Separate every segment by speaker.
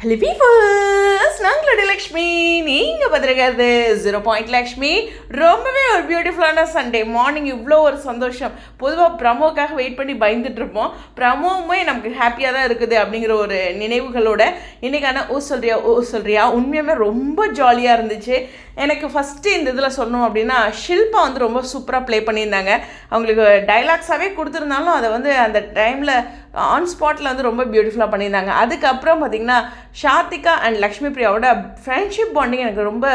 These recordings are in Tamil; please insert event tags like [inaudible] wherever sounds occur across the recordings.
Speaker 1: ஹலோ பீஃபர்ஸ் நாங்கள் லக்ஷ்மி. நீங்கள் பார்த்துருக்கிறது ஜீரோ பாயிண்ட் லக்ஷ்மி. ரொம்பவே ஒரு பியூட்டிஃபுல்லான சண்டே மார்னிங் இவ்வளோ ஒரு சந்தோஷம். பொதுவாக ப்ரமோக்காக வெயிட் பண்ணி பயந்துட்டுருப்போம் ப்ரமோவுமே நமக்கு ஹாப்பியாக தான் இருக்குது அப்படிங்கிற ஒரு நினைவுகளோட இன்றைக்கான ஓ சொல்றியா ஓ சொல்கிறியா உண்மையுமே ரொம்ப ஜாலியாக இருந்துச்சு. எனக்கு ஃபஸ்ட்டு இந்த இதில் சொன்னோம் அப்படின்னா ஷில்பா வந்து ரொம்ப சூப்பராக ப்ளே பண்ணியிருந்தாங்க. அவங்களுக்கு டைலாக்ஸாகவே கொடுத்துருந்தாலும் அதை வந்து அந்த டைமில் ஆன் ஸ்பாட்டில் வந்து ரொம்ப பியூட்டிஃபுல்லாக பண்ணியிருந்தாங்க. அதுக்கப்புறம் பார்த்திங்கன்னா ஷாத்திகா அண்ட் லக்ஷ்மி பிரியாவோட ஃப்ரெண்ட்ஷிப் பாண்டிங் எனக்கு ரொம்ப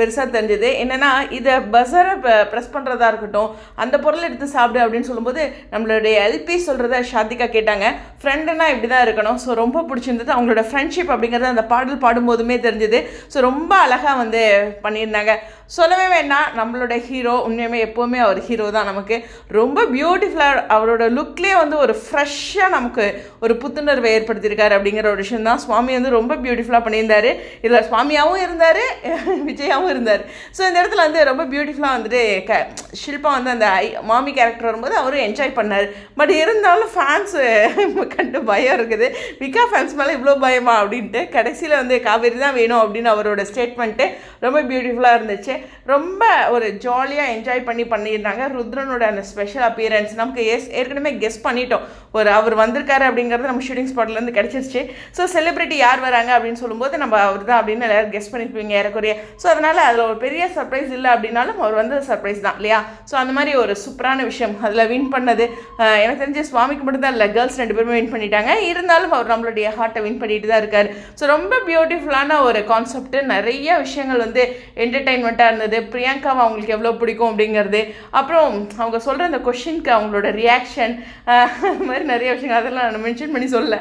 Speaker 1: பெருசாக தெரிஞ்சது. என்னென்னா இதை பஸரை ப்ரெஸ் பண்ணுறதா இருக்கட்டும் அந்த பொருளை எடுத்து சாப்பிடு அப்படின்னு சொல்லும்போது நம்மளுடைய எல்பி சொல்கிறத ஷாத்திகா கேட்டாங்க. ஃப்ரெண்டுனா இப்படி தான் இருக்கணும். ஸோ ரொம்ப பிடிச்சிருந்தது. அவங்களோட ஃப்ரெண்ட்ஷிப் அப்படிங்கிறது அந்த பாடல் பாடும்போதுமே தெரிஞ்சது. ஸோ ரொம்ப அழகாக வந்து பண்ணியிருந்தாங்க. சொல்லவே வேண்டாம். நம்மளோட ஹீரோ உண்மையுமே எப்போவுமே அவர் ஹீரோ தான் நமக்கு. ரொம்ப பியூட்டிஃபுல்லாக அவரோட லுக்லேயே வந்து ஒரு ஃப்ரெஷ்ஷாக நமக்கு ஒரு புத்துணர்வை ஏற்படுத்தியிருக்காரு அப்படிங்கிற ஒரு விஷயம் தான் சுவாமி வந்து ரொம்ப பியூட்டிஃபுல்லாக பண்ணியிருந்தார். இதில் சுவாமியாகவும் இருந்தார். [laughs] விஜயாவும் இருந்தார். ஸோ இந்த இடத்துல வந்து ரொம்ப பியூட்டிஃபுல்லாக வந்துட்டு க ஷில்பா வந்து அந்த ஐ மாமி கேரக்டர் வரும்போது அவரும் என்ஜாய் பண்ணார். பட் இருந்தாலும் ஃபேன்ஸு [laughs] கண்டு பயம் இருக்குது. விக்கா ஃபேன்ஸ் மேலே இவ்வளோ பயமா? அப்படின்ட்டு கடைசியில் வந்து காவேரி தான் வேணும் அப்படின்னு அவரோட ஸ்டேட்மெண்ட்டு ரொம்ப பியூட்டிஃபுல்லாக இருந்துச்சு. ரொம்ப ஒரு ஜாலியாக என்ஜாய் பண்ணி பண்ணியிருந்தாங்க. ருத்ரனோட அந்த ஸ்பெஷல் அப்பியரன்ஸ் நமக்கு எஸ் ஏற்கனவே கெஸ் பண்ணிட்டோம். ஒரு அவர் வந்திருக்காரு அப்படிங்கிறது நம்ம ஷூட்டிங் ஸ்பாட்லேருந்து கிடச்சிருச்சு. ஸோ செலிப்ரிட்டி யார் வராங்க அப்படின்னு சொல்லும்போது நம்ம அவர் தான் அப்படின்னு எல்லாரும் கெஸ் பண்ணியிருப்பீங்க ஏறக்குறைய. ஸோ அதனால் அதில் ஒரு பெரிய சர்ப்ரைஸ் இல்லை அப்படின்னாலும் அவர் வந்து சர்ப்ரைஸ் தான் இல்லையா? ஸோ அந்த மாதிரி ஒரு சூப்பரான விஷயம் அதில் வின் பண்ணது. எனக்கு தெரிஞ்ச சுவாமிக்கு மட்டும் தான் இல்லை கேர்ள்ஸ் ரெண்டு பேருமே வின் பண்ணிட்டாங்க. இருந்தாலும் அவர் நம்மளுடைய ஹார்ட்டை வின் பண்ணிட்டு தான் இருக்கார். ஸோ ரொம்ப பியூட்டிஃபுல்லான ஒரு கான்செப்ட் நிறைய விஷயங்கள் வந்து என்டர்டைன்மெண்ட்டாக இருந்தது. பிரியங்காவை அவங்களுக்கு எவ்வளோ பிடிக்கும் அப்படிங்கிறது. அப்புறம் அவங்க சொல்கிற அந்த கொஷினுக்கு அவங்களோட ரியாக்ஷன் அது மாதிரி நிறைய விஷயங்கள் அதெல்லாம் நான் மென்ஷன் பண்ணி சொல்ல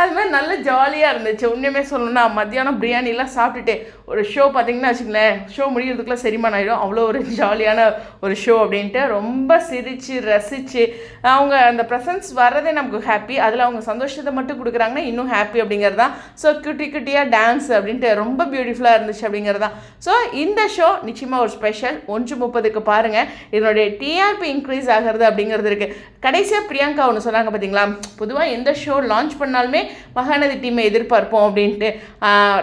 Speaker 1: அது மாதிரி நல்ல ஜாலியாக இருந்துச்சு. உண்மையுமே சொல்லணும்னா மத்தியானம் பிரியாணிலாம் சாப்பிட்டுட்டு ஒரு ஷோ பார்த்தீங்கன்னா வச்சுங்களேன் ஷோ முடிகிறதுக்குள்ளே செரிமானம் ஆகிடும் அவ்வளோ ஒரு ஜாலியான ஒரு ஷோ அப்படின்ட்டு ரொம்ப சிரித்து ரசித்து அவங்க அந்த ப்ரெசன்ஸ் வர்றதே நமக்கு ஹாப்பி அதில் அவங்க சந்தோஷத்தை மட்டும் கொடுக்குறாங்கன்னா இன்னும் ஹாப்பி அப்படிங்கிறது தான் ஸோ குட்டி குட்டியாக டான்ஸ் அப்படின்ட்டு ரொம்ப பியூட்டிஃபுல்லாக இருந்துச்சு அப்படிங்கிறது தான் ஸோ இந்த ஷோ நிச்சயமாக ஒரு ஸ்பெஷல் ஒன்று முப்பதுக்கு பாருங்கள் இதனுடைய டிஆர்பி இன்க்ரீஸ் ஆகிறது அப்படிங்கிறது இருக்குது கடைசியாக பிரியங்கா ஒன்று சொன்னாங்க பார்த்தீங்களா பொதுவாக எந்த ஷோ லான்ச் பண்ணாலுமே மகாநதி டீமை எதிர்பார்ப்போம் அப்படின்ட்டு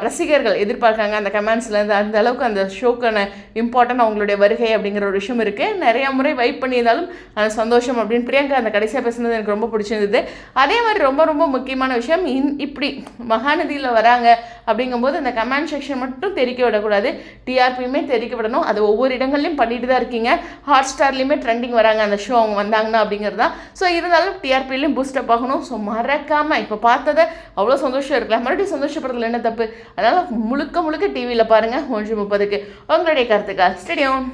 Speaker 1: ரசிகர்கள் எதிர்பார்க்காங்க. அந்த கமெண்ட்ஸ்லேருந்து அந்த அளவுக்கு அந்த ஷோக்கான இம்பார்ட்டன்ட் அவங்களுடைய வருகை அப்படிங்கிற ஒரு விஷயம் இருக்குது நிறைய முறை வைப் பண்ணியிருந்தாலும் அந்த சந்தோஷம் அப்படின்னு பிரியங்கா அந்த கடைசியாக பேசுனது எனக்கு ரொம்ப பிடிச்சிருந்தது. அதே மாதிரி ரொம்ப ரொம்ப முக்கியமான விஷயம் இன் இப்படி மகாநதியில் வராங்க அப்படிங்கும்போது அந்த கமெண்ட் செக்ஷன் மட்டும் தெரிக்க விடக்கூடாது. டிஆர்பியுமே தெரிக்க விடணும். அது ஒவ்வொரு இடங்கள்லையும் பண்ணிட்டு தான் இருக்கீங்க. ஹாட் ஸ்டார்லேயுமே ட்ரெண்டிங் வராங்க. அந்த ஷோ அவங்க வந்தாங்கன்னா அப்படிங்கிறது தான். ஸோ இருந்தாலும் டிஆர்பிலையும் பூஸ்டப் ஆகணும். ஸோ மறக்காமல் இப்போ பார்த்ததை அவ்வளோ சந்தோஷம் இருக்கலாம் மறுபடியும் சந்தோஷப்படுறதுல என்ன தப்பு? அதனால் முழுக்க முழுக்க டிவியில் பாருங்கள் ஒன்று முப்பதுக்கு உங்களுடைய கருத்துக்கா ஸ்டேடியம்